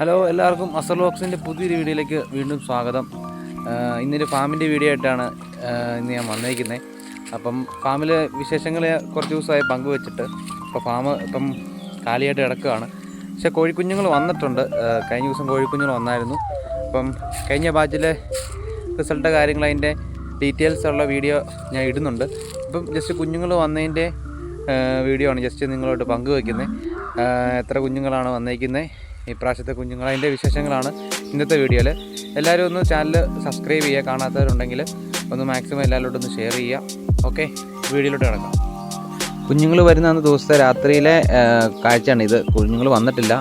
Hello എല്ലാവർക്കും അസർ ബോക്സിന്റെ പുതിയൊരു വീഡിയോയിലേക്ക് വീണ്ടും സ്വാഗതം. ഇന്നൊരു ഫാമിന്റെ വീഡിയോ ആയിട്ടാണ് ഇന്ന് ഞാൻ വന്നേക്കുന്നത് അപ്പം ഫാമിലെ വിശേഷങ്ങൾ കുറച്ച് ദിവസമായി പങ്കുവെച്ചിട്ട് ഇപ്പോൾ ഫാം ഇപ്പം കാലിയായിട്ട് കിടക്കുകയാണ്. പക്ഷേ കോഴിക്കുഞ്ഞുങ്ങൾ വന്നിട്ടുണ്ട്. കഴിഞ്ഞ ദിവസം കോഴിക്കുഞ്ഞുങ്ങൾ വന്നായിരുന്നു. അപ്പം കഴിഞ്ഞ ബാച്ചിലെ റിസൾട്ട് കാര്യങ്ങൾ അതിന്റെ ഡീറ്റെയിൽസ് ഉള്ള വീഡിയോ ഞാൻ ഇടുന്നുണ്ട്. ഇപ്പം ജസ്റ്റ് കുഞ്ഞുങ്ങൾ വന്നതിന്റെ വീഡിയോ ആണ് ജസ്റ്റ് നിങ്ങളോട് പങ്കുവയ്ക്കുന്നത് എത്ര കുഞ്ഞുങ്ങളാണ് വന്നേക്കുന്നത് ഈ പ്രാവശ്യത്തെ കുഞ്ഞുങ്ങൾ അതിന്റെ വിശേഷങ്ങളാണ് ഇന്നത്തെ വീഡിയോയിൽ. എല്ലാവരും ഒന്ന് ചാനൽ സബ്സ്ക്രൈബ് ചെയ്യുക. കാണാത്തവരുണ്ടെങ്കിൽ ഒന്ന് മാക്സിമം എല്ലാവരോടും ഒന്ന് ഷെയർ ചെയ്യുക. ഓക്കെ വീഡിയോയിലോട്ട് കിടക്കാം. കുഞ്ഞുങ്ങൾ വരുന്ന അന്ന് ദിവസത്തെ രാത്രിയിലെ കാഴ്ചയാണ് ഇത്. കുഞ്ഞുങ്ങൾ വന്നിട്ടില്ല.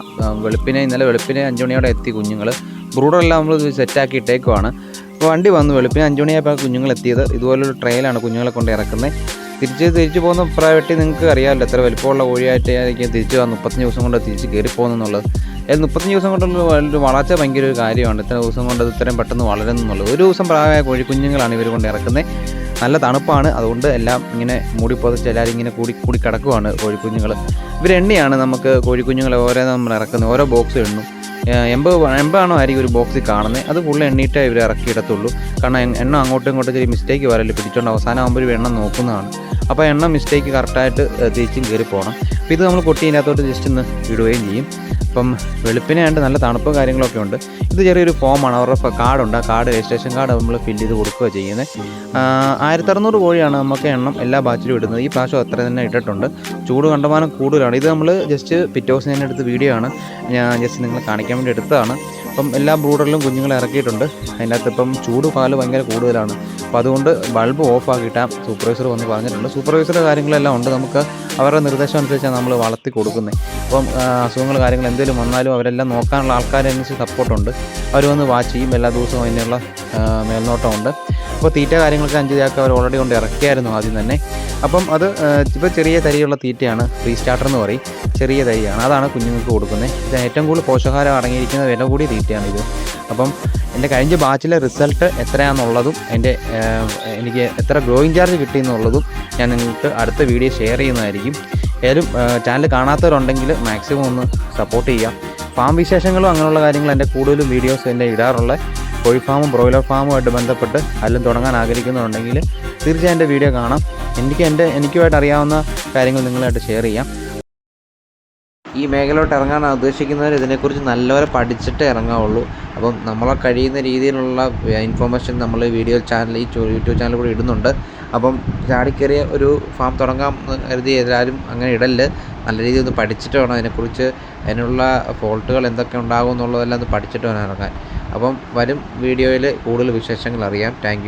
വെളുപ്പിനെ ഇന്നലെ വെളുപ്പിനെ അഞ്ച് മണിയോടെ എത്തി കുഞ്ഞുങ്ങൾ. ബ്രൂഡറെല്ലാം നമ്മൾ സെറ്റാക്കി ഇട്ടേക്കുവാണ്. അപ്പോൾ വണ്ടി വന്നു. വെളുപ്പിനെ അഞ്ച് മണിയായപ്പോൾ കുഞ്ഞുങ്ങൾ എത്തിയത്. ഇതുപോലൊരു ട്രെയിലാണ് കുഞ്ഞുങ്ങളെ കൊണ്ട് ഇറക്കുന്നത്. തിരിച്ച് തിരിച്ചു പോകുന്ന പ്രൈവറ്റി നിങ്ങൾക്ക് അറിയാമല്ലോ. എത്ര വലിപ്പമുള്ള കോഴിയായിട്ടായിരിക്കും തിരിച്ച് വന്ന് മുപ്പത്തഞ്ച് ദിവസം കൊണ്ട് തിരിച്ച് കയറി പോകുന്നുള്ളത് മുപ്പത്തഞ്ച് ദിവസം കൊണ്ടുള്ള ഒരു വളർച്ച ഭയങ്കര ഒരു കാര്യമാണ്. ഇത്ര ദിവസം കൊണ്ട് അത് ഇത്രയും പെട്ടെന്ന് വളരുന്നുള്ളത് ഒരു ദിവസം പ്രായമായ കോഴിക്കുഞ്ഞുങ്ങളാണ് ഇവർ കൊണ്ട് ഇറക്കുന്നത് നല്ല തണുപ്പാണ്. അതുകൊണ്ട് എല്ലാം ഇങ്ങനെ മൂടി പുതച്ച് എല്ലാവരും ഇങ്ങനെ കൂടി കൂടി കിടക്കുവാണ് കോഴിക്കുഞ്ഞുങ്ങൾ ഇവർ എണ്ണയാണ് നമുക്ക് കോഴിക്കുഞ്ഞുങ്ങളെ ഓരോ നമ്മൾ ഇറക്കുന്നത് ഓരോ ബോക്സ് എണ്ണും. എൺപത് എൺപതാണോ ആയിരിക്കും ഒരു ബോക്സിൽ കാണുന്നത് അത് ഫുള്ള് എണ്ണീട്ടേ ഇവർ ഇറക്കിയിടത്തുള്ളൂ കാരണം എണ്ണ അങ്ങോട്ടും ഇങ്ങോട്ടും ചെറിയ മിസ്റ്റേക്ക് വരല്ലേ പിടിച്ചോണ്ട് അവസാനം ആകുമ്പോൾ എണ്ണം നോക്കുന്നതാണ്. അപ്പോൾ എണ്ണം മിസ്റ്റേക്ക് കറക്റ്റായിട്ട് തിരിച്ചും കയറി പോകണം അപ്പോൾ ഇത് നമ്മൾ കൊട്ടി ഇതിനകത്തോട്ട് ജസ്റ്റ് ഒന്ന് ഇടുകയും ചെയ്യും. അപ്പം വെളുപ്പിനെ ആയിട്ട് നല്ല തണുപ്പും കാര്യങ്ങളൊക്കെ ഉണ്ട്. ഇത് ചെറിയൊരു ഫോമാണ് അവരുടെ കാർഡുണ്ട് ആ കാർഡ് രജിസ്ട്രേഷൻ കാർഡ് നമ്മൾ ഫിൽ ചെയ്ത് കൊടുക്കുക ചെയ്യുന്നത് ആയിരത്തി അറുന്നൂറ് കോഴിയാണ് നമുക്ക് എണ്ണം എല്ലാ ബാച്ചിലും ഇടുന്നത്. ഈ പ്രാവശ്യം അത്ര തന്നെ ഇട്ടിട്ടുണ്ട്. ചൂട് കണ്ടമാനം കൂടുതലാണ്. ഇത് നമ്മൾ ജസ്റ്റ് പിറ്റേ ദിവസം ഞാൻ എടുത്ത വീഡിയോ ആണ്. ഞാൻ ജസ്റ്റ് നിങ്ങളെ കാണിക്കാൻ വേണ്ടി എടുത്തതാണ്. അപ്പം എല്ലാ ബ്രൂഡറിലും കുഞ്ഞുങ്ങളെ ഇറക്കിയിട്ടുണ്ട്. അതിനകത്ത് ഇപ്പം ചൂട് പാൽ ഭയങ്കര കൂടുതലാണ്. അപ്പം അതുകൊണ്ട് ബൾബ് ഓഫ് ആക്കിയിട്ടാൽ സൂപ്പർവൈസർ വന്ന് പറഞ്ഞിട്ടുണ്ട്. സൂപ്പർവൈസറുടെ കാര്യങ്ങളെല്ലാം ഉണ്ട്. നമുക്ക് അവരുടെ നിർദ്ദേശം അനുസരിച്ചാണ് നമ്മൾ വളർത്തി കൊടുക്കുന്നത്. അപ്പം അസുഖങ്ങൾ കാര്യങ്ങൾ എന്തെങ്കിലും വന്നാലും അവരെല്ലാം നോക്കാനുള്ള ആൾക്കാരനുസരിച്ച് സപ്പോർട്ടുണ്ട് അവർ വന്ന് വാച്ച് ചെയ്യും. എല്ലാ ദിവസവും അതിനുള്ള മേൽനോട്ടമുണ്ട്. അപ്പോൾ തീറ്റ കാര്യങ്ങളൊക്കെ അഞ്ച് ചാക്ക് അവർ ഓൾറെഡി കൊണ്ട് ഇറക്കിയായിരുന്നു ആദ്യം തന്നെ. അപ്പം അത് ഇപ്പോൾ ചെറിയ തരിയുള്ള തീറ്റയാണ് ഫ്രീ സ്റ്റാർട്ടർ എന്ന് പറയും. ചെറിയ തരിയാണ്. അതാണ് കുഞ്ഞുങ്ങൾക്ക് കൊടുക്കുന്നത്. ഇത് ഏറ്റവും കൂടുതൽ പോഷകാഹാരം അടങ്ങിയിരിക്കുന്ന വില കൂടിയ തീറ്റയാണ് ഇത്. അപ്പം എന്റെ കഴിഞ്ഞ ബാച്ചിലെ റിസൾട്ട് എത്രയാണെന്നുള്ളതും എന്റെ എനിക്ക് എത്ര ഗ്രോയിങ് ചാർജ് കിട്ടിയെന്നുള്ളതും ഞാൻ നിങ്ങൾക്ക് അടുത്ത വീഡിയോ ഷെയർ ചെയ്യുന്നതായിരിക്കും. ഏതും ചാനൽ കാണാത്തവരുണ്ടെങ്കിൽ മാക്സിമം ഒന്ന് സപ്പോർട്ട് ചെയ്യാം. ഫാം വിശേഷങ്ങളും അങ്ങനെയുള്ള കാര്യങ്ങൾ എന്റെ കൂടുതലും വീഡിയോസ് എന്റെ ഇടാറുള്ള കോഴി ഫാമും ബ്രോയിലർ ഫാമുമായിട്ട് ബന്ധപ്പെട്ട് അതിലും തുടങ്ങാൻ ആഗ്രഹിക്കുന്നുണ്ടെങ്കിൽ തീർച്ചയായും എന്റെ വീഡിയോ കാണാം. എനിക്ക് എന്റെ എനിക്കുമായിട്ട് അറിയാവുന്ന കാര്യങ്ങൾ നിങ്ങളായിട്ട് ഷെയർ ചെയ്യാം. ഈ മേഖലയിലോട്ട് ഇറങ്ങാൻ ഉദ്ദേശിക്കുന്നവർ ഇതിനെക്കുറിച്ച് നല്ലപോലെ പഠിച്ചിട്ട് ഇറങ്ങാവുള്ളൂ. അപ്പം നമ്മളെ കഴിയുന്ന രീതിയിലുള്ള ഇൻഫോർമേഷൻ നമ്മൾ വീഡിയോ ചാനൽ ഈ യൂട്യൂബ് ചാനൽ കൂടി ഇടുന്നുണ്ട്. അപ്പം ചാടിക്കേറിയ ഒരു ഫാം തുടങ്ങാം എന്ന് കരുതി എല്ലാവരും അങ്ങനെ ഇടൽ. നല്ല രീതിയിൽ ഒന്ന് പഠിച്ചിട്ട് വേണം അതിനെക്കുറിച്ച്. അതിനുള്ള ഫോൾട്ടുകൾ എന്തൊക്കെ ഉണ്ടാകും എന്നുള്ളതെല്ലാം ഒന്ന് പഠിച്ചിട്ട് വേണം ഇറങ്ങാൻ. അപ്പം വരും വീഡിയോയിൽ കൂടുതൽ വിശേഷങ്ങൾ അറിയാം. താങ്ക്